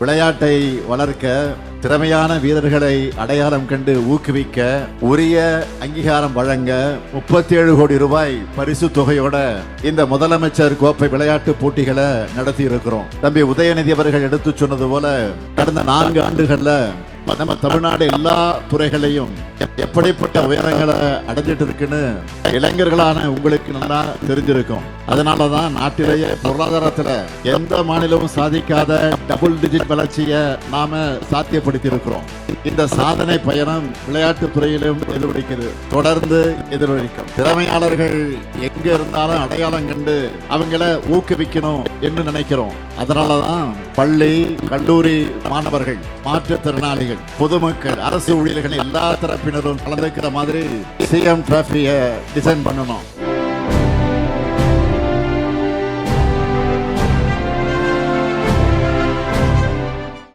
விளையாட்டை வளர்க்க திறமையான வீரர்களை அடையாளம் கண்டு ஊக்குவிக்க உரிய அங்கீகாரம் வழங்க முப்பத்தி ஏழு கோடி ரூபாய் பரிசு தொகையோட இந்த முதலமைச்சர் கோப்பை விளையாட்டு போட்டிகளை நடத்தி இருக்கிறோம் தம்பி உதயநிதி அவர்கள் எடுத்து சொன்னது போல கடந்த நான்கு ஆண்டுகள்ல நம்ம தமிழ்நாடு எல்லா துறைகளையும் எப்படிப்பட்ட உயரங்களை அடைஞ்சிட்டு இருக்குன்னு இளைஞர்களான உங்களுக்கு நல்லா தெரிஞ்சிருக்கும். அதனாலதான் நாட்டிலேயே பொருளாதாரத்தில் எந்த மாநிலமும் சாதிக்காத டபுள் டிஜிட் வளர்ச்சியை நாம சாத்தியப்படுத்தி இருக்கிறோம் இந்த சாதனை பயணம் விளையாட்டு துறையிலும் எதிரொலிக்கிறது தொடர்ந்து எதிரொலிக்கும். திறமையாளர்கள் எங்க இருந்தாலும் அடையாளம் கண்டு அவங்கள ஊக்குவிக்கணும் என்று நினைக்கிறோம். அதனாலதான் பள்ளி கல்லூரி மாணவர்கள் மாற்றுத்திறனாளிகள் பொதுமக்கள் அரசு ஊழியர்கள் எல்லா தரப்பினரும் கலந்துக்கிற மாதிரி சிஎம் டிராபிய டிசைன் பண்ணணும்.